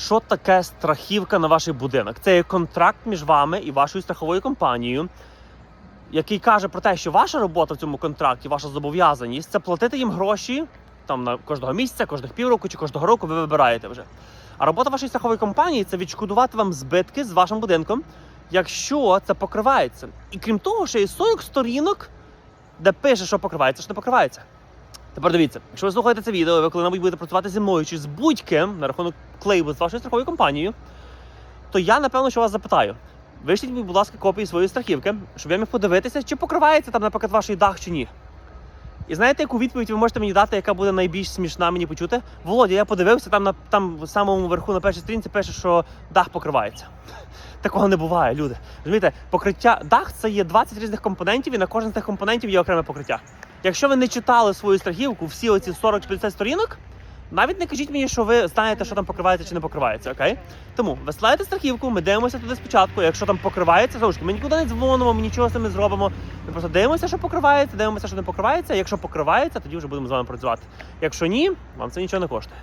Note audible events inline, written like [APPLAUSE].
що таке страхівка на ваш будинок. Це є контракт між вами і вашою страховою компанією, який каже про те, що ваша робота в цьому контракті, ваша зобов'язаність це платити їм гроші там на кожного місяця, кожних півроку чи кожного року ви вибираєте вже. А робота вашої страхової компанії це відшкодувати вам збитки з вашим будинком, якщо це покривається. І крім того, ще є 40 сторінок, де пише, що покривається, що не покривається. Тепер дивіться, якщо ви слухаєте це відео, ви коли-небудь будете працювати зі мною чи з будь-ким на рахунок клейму з вашою страховою компанією, то я напевно що вас запитаю. Вишліть мені, будь ласка, копії своєї страхівки, щоб я міг подивитися, чи покривається там, наприклад, ваш дах чи ні. І знаєте, яку відповідь ви можете мені дати, яка буде найбільш смішна мені почути? Володя, я подивився, там на там в самому верху на першій сторінці пише, що дах покривається. [LAUGHS] Такого не буває, люди. Розумієте, покриття дах це є 20 різних компонентів, і на кожен з цих компонентів є окреме покриття. Якщо ви не читали свою страхівку, всі оці 40-50 сторінок, навіть не кажіть мені, що ви знаєте, що там покривається чи не покривається, окей? Тому висилаєте страхівку, ми дивимося туди спочатку. Якщо там покривається, знову ми нікуди не дзвонимо, ми нічого з цим не зробимо. Ми просто дивимося, що покривається, дивимося, що не покривається. Якщо покривається, тоді вже будемо з вами працювати. Якщо ні, вам це нічого не коштує.